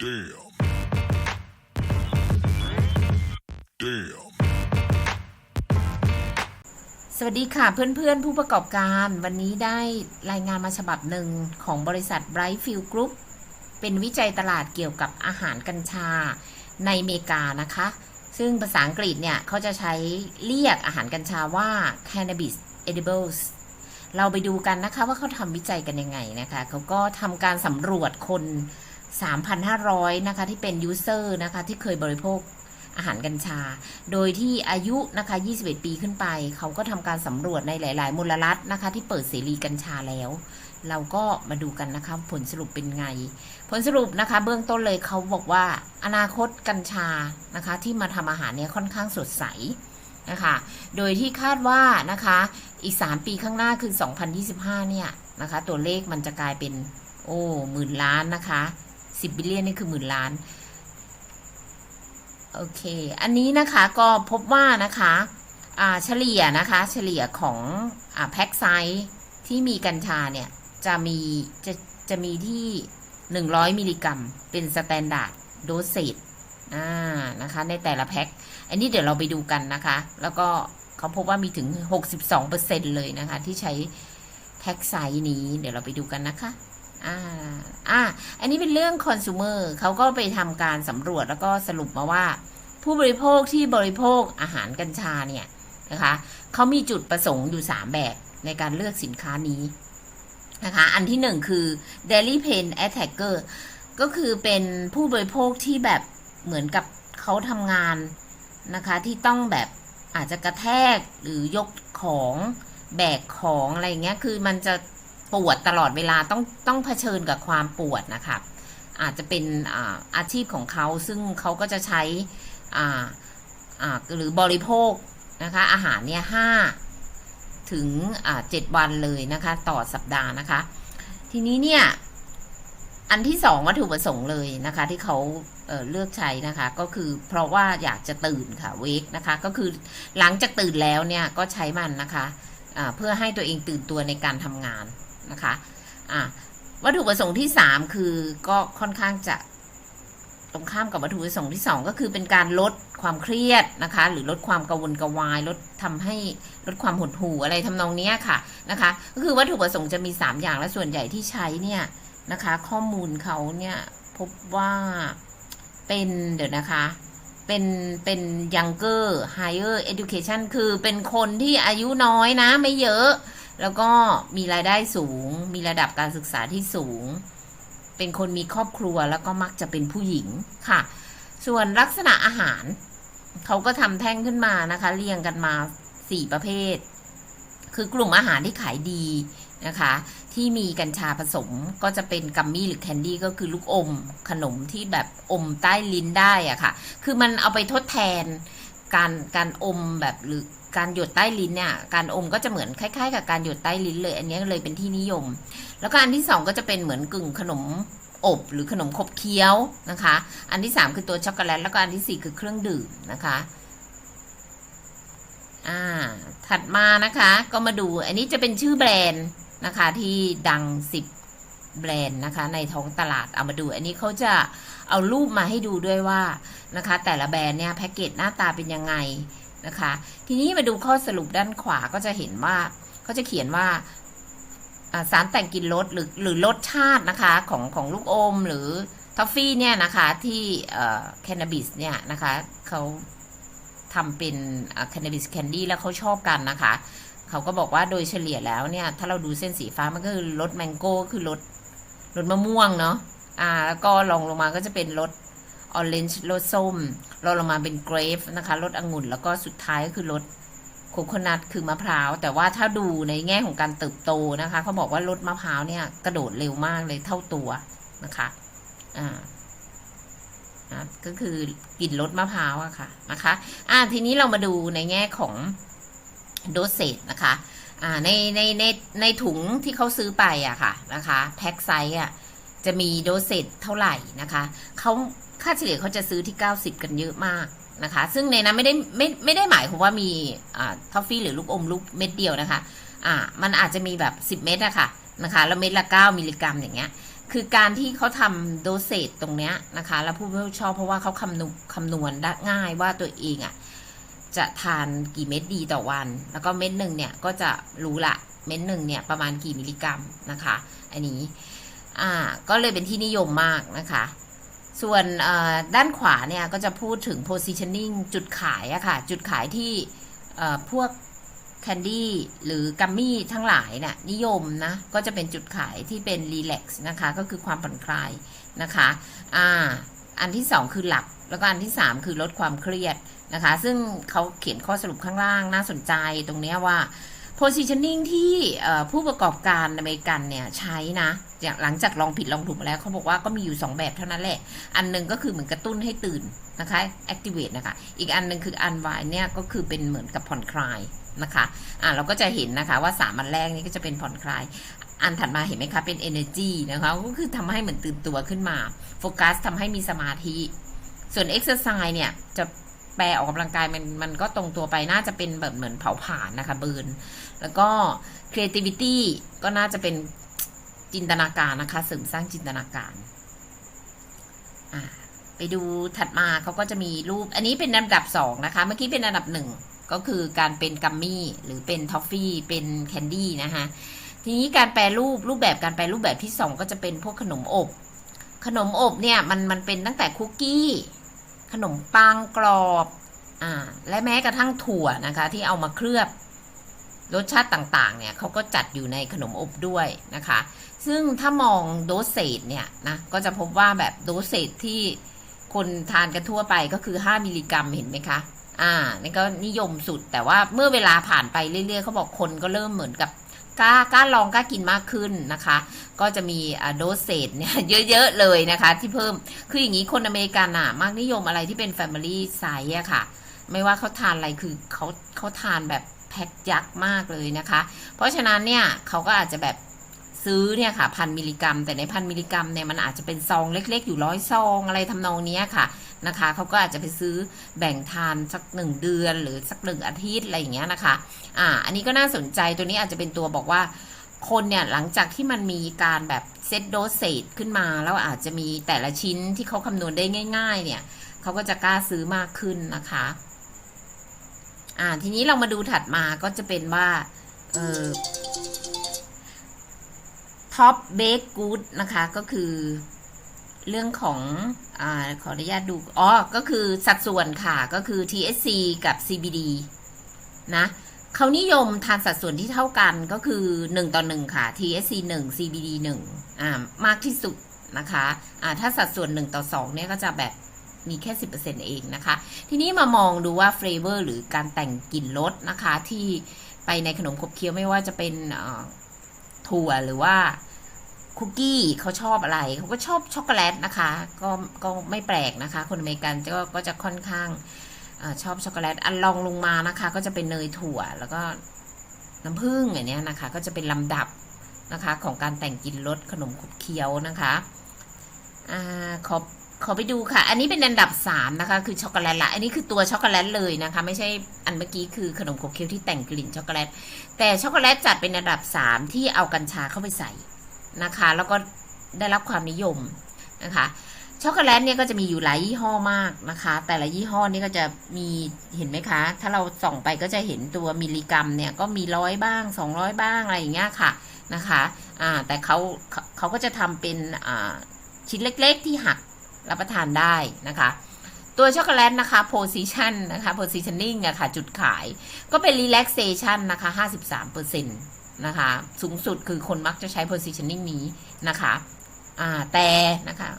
Damn. Damn. สวัสดีค่ะเพื่อนๆ ผู้ประกอบการวันนี้ได้รายงานมาฉบับหนึ่งของบริษัท Brightfield Group เป็นวิจัยตลาดเกี่ยวกับอาหารกัญชาในอเมริกานะคะ ซึ่งภาษาอังกฤษเนี่ย เขาจะใช้เรียกอาหารกัญชาว่า cannabis edibles เราไปดูกันนะคะว่าเขาทำวิจัยกันยังไงนะคะ เขาก็ทำการสำรวจคน 3,500 นะคะ ที่เป็น user นะคะ ที่เคยบริโภคอาหารกัญชา โดยที่อายุนะคะ 21 ปีขึ้นไป เขาก็ทำการสำรวจในหลาย ๆ มูลรัฐนะคะ ที่เปิดเสรีกัญชาแล้ว เราก็มาดูกันนะคะ ผลสรุปเป็นไง ผลสรุปนะคะ เบื้องต้นเลยเขาบอกว่า อนาคตกัญชานะคะ ที่มาทำอาหารเนี่ยค่อนข้างสดใสนะคะ โดยที่คาดว่านะคะ อีก 3 ปีข้างหน้าคือ 2025 เนี่ยนะคะ ตัวเลขมันจะกลายเป็น โอ้หมื่นล้านนะคะ 10บิลเลียนนี่คือหมื่นล้าน โอเค อันนี้นะคะก็พบว่านะคะเฉลี่ยนะคะ เฉลี่ยของอแพ็คไซส์ที่มีกัญชาเนี่ย จะมีจะจะมีที่ 100 มิลลิกรัม เป็นสแตนดาร์ดโดสเซตนะคะ ในแต่ละแพ็ค อันนี้เดี๋ยวเราไปดูกันนะคะ แล้วก็เขาพบว่ามีถึง 62%เลยนะคะ ที่ใช้แพ็คไซส์นี้ เดี๋ยวเราไปดูกันนะคะ อ่าอ่าอันนี้เป็นเรื่องคอน sumer เขาก็ไปทำการสำรวจแล้วก็สรุปมาว่า ผู้บริโภคที่บริโภคอาหารกัญชาเนี่ยนะคะเขามีจุดประสงค์อยู่ 3 แบบในการเลือกสินค้านี้นะคะ อันที่หนึ่งคือ daily pain attacker ก็คือเป็นผู้บริโภคที่แบบเหมือนกับเขาทำงานนะคะที่ต้องแบบอาจจะกระแทกหรือยกของแบกของอะไรเงี้ย คือมันจะ ปวดตลอดเวลาต้องต้องเผชิญกับความปวดนะคะอาจจะเป็นอาอาชีพของเขาซึ่งเขาก็จะใช้หรือบริโภคนะคะอาหารเนี่ยห้าถึงเจ็ดวันเลยนะคะต่อสัปดาห์นะคะ ทีนี้เนี่ยอันที่สองวัตถุประสงค์เลยนะคะ ที่เขาเเลือกใช้นะคะ ก็คือเพราะว่าอยากจะตื่นค่ะเวกนะคะ ก็คือหลังจากตื่นแล้วเนี่ยก็ใช้มันนะคะเพื่อให้ตัวเองตื่นตัวในการทำงาน นะคะอ่าวัตถุประสงค์ที่สามคือก็ค่อนข้างจะตรงข้ามกับวัตถุประสงค์ที่สองก็คือเป็นการลดความเครียดนะคะ หรือลดความกังวลกวายลดทำให้ลดความหดหู่อะไรทำนองนี้ค่ะนะคะ ก็คือวัตถุประสงค์จะมีสามอย่างและส่วนใหญ่ที่ใช้เนี่ยนะคะ ข้อมูลเขาเนี่ยพบว่าเป็นเดี๋ยวนะคะ เป็นเป็น younger higher education คือเป็นคนที่อายุน้อยนะไม่เยอะ แล้วก็มีรายได้สูง มีระดับการศึกษาที่สูง เป็นคนมีครอบครัวแล้วก็มักจะเป็นผู้หญิงค่ะ ส่วนลักษณะอาหาร เขาก็ทำแท่งขึ้นมานะคะ เรียงกันมาสี่ประเภท คือกลุ่มอาหารที่ขายดีนะคะ ที่มีกัญชาผสมก็จะเป็นกัมมี่หรือแคนดี้ก็คือลูกอม ขนมที่แบบอมใต้ลิ้นได้อะค่ะ คือมันเอาไปทดแทน การการอมแบบหรือการหยดใต้ลิ้นเนี่ย การอมก็จะเหมือนคล้ายๆ กับการหยดใต้ลิ้นเลย อันนี้เลยเป็นที่นิยม แล้วก็อันที่สองก็จะเป็นเหมือนกึ่งขนมอบหรือขนมขบเคี้ยวนะคะ อันที่สามคือตัวช็อกโกแลตแล้วก็อันที่สี่คือเครื่องดื่มนะคะอ่าถัดมานะคะ ก็มาดูอันนี้จะเป็นชื่อแบรนด์นะคะที่ดังสิบ แบรนด์นะคะในท้องตลาดเอามาดู อันนี้เขาจะเอารูปมาให้ดูด้วยว่านะคะ แต่ละแบรนด์เนี่ยแพ็กเกจหน้าตาเป็นยังไงนะคะ ทีนี้มาดูข้อสรุปด้านขวาก็จะเห็นว่าเขาจะเขียนว่าสารแต่งกลิ่นรสหรือหรือรสชาตินะคะของของลูกอมหรือทอฟฟี่เนี่ยนะคะที่แคนนาบิสเนี่ยนะคะเขาทำเป็นแคนนาบิสแคนดี้แล้วเขาชอบกันนะคะ เขาก็บอกว่าโดยเฉลี่ยแล้วเนี่ย ถ้าเราดูเส้นสีฟ้ามันก็คือรสแมงโก้คือรส รสมะม่วงเนาะอ่า แล้วก็ลองลงมาก็จะเป็นรสออเรนจ์รสส้มรองลงมาเป็นเกรฟนะคะรสองุ่น แล้วก็สุดท้ายก็คือรสโคโคนัทคือมะพร้าว แต่ว่าถ้าดูในแง่ของการเติบโตนะคะเขาบอกว่ารสมะพร้าวเนี่ยกระโดดเร็วมากเลยเท่าตัวนะคะอ่านะก็คือกลิ่นรสมะพร้าวอะค่ะนะคะ อ่าทีนี้เรามาดูในแง่ของโดสเซตนะคะ ในในในในถุงที่เขาซื้อไปอะค่ะนะคะแพ็คไซส์อะจะมีโดสเซตเท่าไหร่นะคะเขาค่าเฉลี่ยเขาจะซื้อที่ 90 กันเยอะมากนะคะ ซึ่งในนั้นไม่ได้ไม่ไม่ได้หมายความว่ามีอ่าทอฟฟี่หรือลูกอมลูกเม็ดเดียวนะคะอ่ามันอาจจะมีแบบ 10 เม็ดอะค่ะนะคะแล้วเม็ดละ 9 มิลลิกรัมอย่างเงี้ยคือการที่เขาทำโดเซตตรงเนี้ยนะคะ แล้วผู้บริโภคชอบเพราะว่าเขาคำนวณคำนวณได้ง่ายว่าตัวเองอะ่ะ จะทานกี่เม็ดดีต่อวัน แล้วก็เม็ดหนึ่งเนี่ยก็จะรู้ละเม็ดหนึ่งเนี่ยประมาณกี่มิลลิกรัมนะคะ อันนี้อ่าก็เลยเป็นที่นิยมมากนะคะ ส่วนอ่อด้านขวาเนี่ยก็จะพูดถึง positioning จุดขายอะค่ะ จุดขายที่อ่อพวกแคนดี้หรือกัมมี่ทั้งหลายเนี่ยนิยมนะ ก็จะเป็นจุดขายที่เป็นรีแลกซ์นะคะ ก็คือความผ่อนคลายนะคะอ่าอันที่สองคือหลับ แล้วก็อันที่สามคือลดความเครียด นะคะ ซึ่งเขาเขียนข้อสรุปข้างล่างน่าสนใจตรงนี้ว่า positioning ที่ผู้ประกอบการอเมริกันเนี่ยใช้นะอย่างหลังจากลองผิดลองถูกมาแล้วเขาบอกว่าก็มีอยู่ 2 แบบเท่านั้นแหละ อันหนึงก็คือเหมือนกระตุ้นให้ตื่นนะคะ activate นะคะ อีกอันหนึงคือ unwind เนี่ยก็คือเป็นเหมือนกับผ่อนคลายนะคะอ่าเราก็จะเห็นนะคะว่าสามอันแรกนี้ก็จะเป็นผ่อนคลายอันถัดมาเห็นไหมคะ เป็น energy นะคะ ก็คือทำให้เหมือนตื่นตัวขึ้นมา โฟกัสทำให้มีสมาธิ ส่วน exercise เนี่ย จะ แปลออกกำลังกายมันมันก็ตรงตัวไปน่าจะเป็นแบบเหมือนเผาผลาญนะคะเบิร์นแล้วก็ creativity ก็น่าจะเป็นจินตนาการนะคะเสริมสร้างจินตนาการอ่าไปดูถัดมาเขาก็จะมีรูป อันนี้เป็นอันดับสองนะคะ เมื่อกี้เป็นอันดับหนึ่งก็คือการเป็นกัมมี่หรือเป็นทอฟฟี่เป็นแคนดี้นะคะทีนี้การแปลรูปรูปแบบการแปลรูปแบบที่สองก็จะเป็นพวกขนมอบ ขนมอบเนี่ยมันมันเป็นตั้งแต่คุกกี้ ขนมปังกรอบอ่าและแม้กระทั่งถั่วนะคะ ที่เอามาเคลือบรสชาติต่างๆ เนี่ยเขาก็จัดอยู่ในขนมอบด้วยนะคะ ซึ่งถ้ามองโดสเซตเนี่ยนะ ก็จะพบว่าแบบโดสเซตที่คนทานกันทั่วไปก็คือ 5 มิลลิกรัมเห็นไหมคะ อ่า นี่ก็นิยมสุด แต่ว่าเมื่อเวลาผ่านไปเรื่อยๆ เขาบอกคนก็เริ่มเหมือนกับ กล้ากล้าลองกล้ากินมากขึ้นนะคะ ก็จะมีโดสเซตเนี่ยเยอะๆเลยนะคะ ที่เพิ่มคืออย่างนี้คนอเมริกันอะมากนิยมอะไรที่เป็น Family Size อะค่ะ ไม่ว่าเขาทานอะไรคือเขาเขาทานแบบแพ็คยักษ์มากเลยนะคะ เพราะฉะนั้นเนี่ยเขาก็อาจจะแบบซื้อเนี่ยค่ะพันมิลลิกรัม แต่ในพันมิลลิกรัมเนี่ยมันอาจจะเป็นซองเล็ก ๆ อยู่ร้อยซองอะไรทำนองนี้ค่ะ นะคะเขาก็อาจจะไปซื้อแบ่งทานสักหนึ่งเดือนหรือสักหนึ่งอาทิตย์อะไรอย่างเงี้ยนะคะอ่าอันนี้ก็น่าสนใจตัวนี้อาจจะเป็นตัวบอกว่าคนเนี่ยหลังจากที่มันมีการแบบเซตโดสเซตขึ้นมา แล้วอาจจะมีแต่ละชิ้นที่เขาคำนวณได้ง่าย ๆ เนี่ยเขาก็จะกล้าซื้อมากขึ้นนะคะอ่าทีนี้เรามาดูถัดมาก็จะเป็นว่าเออท็อปเบ e กู d นะคะก็คือ เรื่องของอขออนุญาตดู อ๋อ ก็คือสัดส่วนค่ะ ก็คือ TSC กับ CBD นะเขานิยมทานสัดส่วนที่เท่ากันก็คือ 1 ต่อ 1 ค่ะ TSC 1 CBD 1อ่ามากที่สุดนะคะอ่าถ้าสัดส่วน 1 ต่อ 2 เนี่ยก็จะแบบมีแค่ 10%เองนะคะ ทีนี้มามองดูว่าเฟรเวอร์หรือการแต่งกลิ่นรสนะคะ ที่ไปในขนมขบเคี้ยวไม่ว่าจะเป็นถั่วหรือว่า คุกกี้เขาชอบอะไรเขาก็ชอบช็อกโกแลตนะคะ ก็ก็ไม่แปลกนะคะ คนอเมริกันก็ก็จะค่อนข้างอชอบช็อกโกแลตอันลองลงมานะคะ ก็จะเป็นเนยถั่ว แล้วก็น้ำผึ้งอย่างเนี้ยนะคะ ก็จะเป็นลำดับนะคะของการแต่งกินรสขนมขบเคี้ยวนะคะอ่าขอขอไปดูค่ะ อันนี้เป็นอันดับ3นะคะ คือช็อกโกแลตละอันนี้คือตัวช็อกโกแลตเลยนะคะ ไม่ใช่อันเมื่อกี้คือขนมขบเคี้ยวที่แต่งกลิ่นช็อกโกแลต แต่ช็อกโกแลตจัดเป็นอันดับ 3 ที่เอากัญชาเข้าไปใส่ นะคะ แล้วก็ได้รับความนิยมนะคะช็อกโกแลตเนี่ยก็จะมีอยู่หลายยี่ห้อมากนะคะ แต่ละยี่ห้อนี่ก็จะมีเห็นไหมคะ ถ้าเราส่องไปก็จะเห็นตัวมิลลิกรัมเนี่ยก็มีร้อยบ้าง 200 บ้างอะไรอย่างเงี้ยค่ะนะคะอ่าแต่เขาเขาก็จะทำเป็นอ่าชิ้นเล็กๆที่หักรับประทานได้นะคะ ตัวช็อกโกแลตนะคะ position นะคะ positioning อะค่ะจุดขายก็เป็น relaxation นะคะ 53%น นะคะ สูงสุดคือคนมักจะใช้ positioning นี้นะคะอ่าแต่นะคะ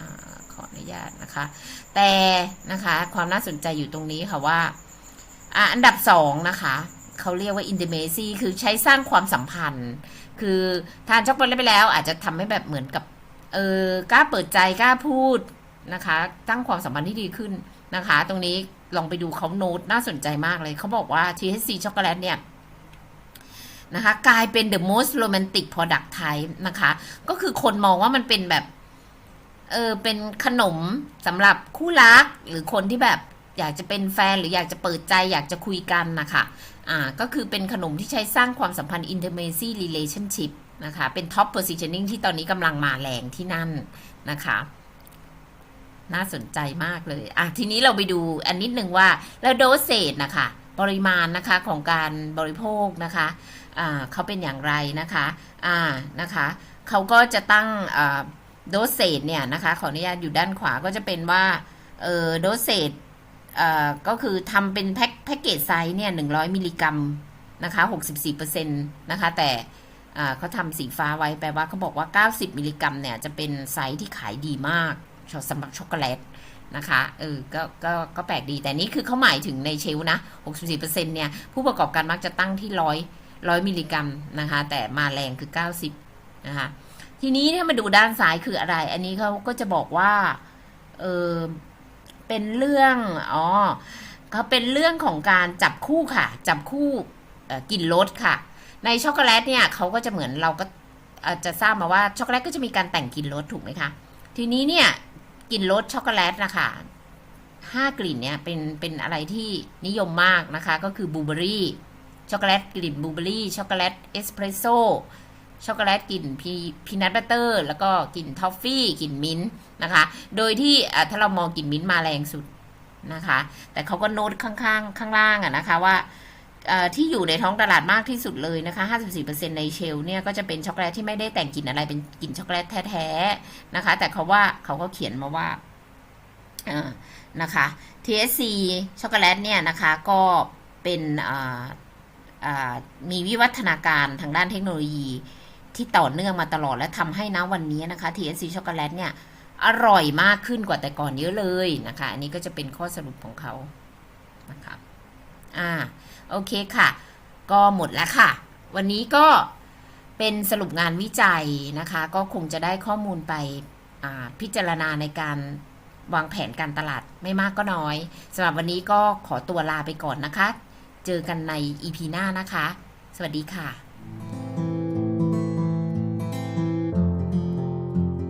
อขออนุญาตนะคะ แต่นะคะความน่าสนใจอยู่ตรงนี้ค่ะว่าอ่าอันดับสองนะคะเขาเรียกว่า intimacy คือใช้สร้างความสัมพันธ์ คือทานช็อกโกแลตไปแล้ว อาจจะทำให้แบบเหมือนกับเออกล้าเปิดใจกล้าพูดนะคะ ตั้งความสัมพันธ์ที่ดีขึ้นนะคะ ตรงนี้ลองไปดูเขาโน้ตน่าสนใจมากเลย เขาบอกว่า THC ช็อกโกแลตเนี่ย นะคะกลายเป็น the most romantic product type นะคะ ก็คือคนมองว่ามันเป็นแบบเออเป็นขนมสำหรับคู่รักหรือคนที่แบบอยากจะเป็นแฟนหรืออยากจะเปิดใจอยากจะคุยกันนะคะอ่าก็คือเป็นขนมที่ใช้สร้างความสัมพันธ์ intimacy relationship นะคะ เป็น top positioning ที่ตอนนี้กำลังมาแรงที่นั่นนะคะ น่าสนใจมากเลย อะ ทีนี้เราไปดูอันนิดหนึ่งว่า แล้วโดสเซตนะคะ ปริมาณนะคะของการบริโภคนะคะ เขาเป็นอย่างไรนะคะอ่านะคะเขาก็จะตั้งโดสเซตเนี่ยนะคะขออนุญาตอยู่ด้านขวาก็จะเป็นว่าเออโดสเซตก็คือทำเป็นแพ็คแพ็กเกจไซส์เนี่ย100มิลลิกรัมนะคะ64%นตนะคะแต่เขาทำสีฟ้าไว้แปลว่าเขาบอกว่า 90 มิลลิกรัมเนี่ยจะเป็นไซส์ที่ขายดีมากสำหรับช็อกโกแลตนะคะเออก็ก็ก็แปลกดีแต่นี่คือเขาหมายถึงในเชลฟ์นะ 64%เนี่ย ผู้ประกอบการมักจะตั้งที่ร้อย ร้อยมิลลิกรัมนะคะ แต่มาแรงคือ 90 นะคะ ทีนี้เนี่ยมาดูด้านซ้ายคืออะไร อันนี้เขาก็จะบอกว่า เออเป็นเรื่อง อ๋อเขาเป็นเรื่องของการจับคู่ค่ะ จับคู่เอ่อกินรสค่ะ ในช็อกโกแลตเนี่ยเขาก็จะเหมือนเราก็จะทราบมาว่าช็อกโกแลตก็จะมีการแต่งกลิ่นรสถูกไหมคะ ทีนี้เนี่ยกลิ่นรสช็อกโกแลตนะคะห้ากลิ่นเนี่ยเป็นเป็นอะไรที่นิยมมากนะคะ ก็คือบลูเบอรี่ ช็อกโกแลตกลิ่นบลูเบอรี่ช็อกโกแลตเอสเปรสโซ่ช็อกโกแลตกลิ่นพีพีนัทบัตเตอร์ แล้วก็กลิ่นทอฟฟี่กลิ่นมิ้นท์นะคะ โดยที่ถ้าเรามองกลิ่นมิ้นท์มาแรงสุดนะคะ แต่เขาก็โน้ตข้างๆ ข้างล่างอะนะคะว่าที่อยู่ในท้องตลาดมากที่สุดเลยนะคะ 54%ในเชลฟ์เนี่ยก็จะเป็นช็อกโกแลตที่ไม่ได้แต่งกลิ่นอะไรเป็นกลิ่นช็อกโกแลตแท้ๆนะคะ แต่เขาว่าเขาก็เขียนมาว่านะคะ TSC ช็อกโกแลตเนี่ยนะคะก็เป็น มีวิวัฒนาการทางด้านเทคโนโลยีที่ต่อเนื่องมาตลอดและทำให้นะวันนี้นะคะ TSC ช็อกโกแลตเนี่ยอร่อยมากขึ้นกว่าแต่ก่อนเยอะเลยนะคะ อันนี้ก็จะเป็นข้อสรุปของเขานะคะอ่าโอเคค่ะ ก็หมดแล้วค่ะ วันนี้ก็เป็นสรุปงานวิจัยนะคะ ก็คงจะได้ข้อมูลไปพิจารณาในการวางแผนการตลาดไม่มากก็น้อยสำหรับวันนี้ก็ขอตัวลาไปก่อนนะคะ เจอกันใน EP หน้านะคะ สวัสดีค่ะ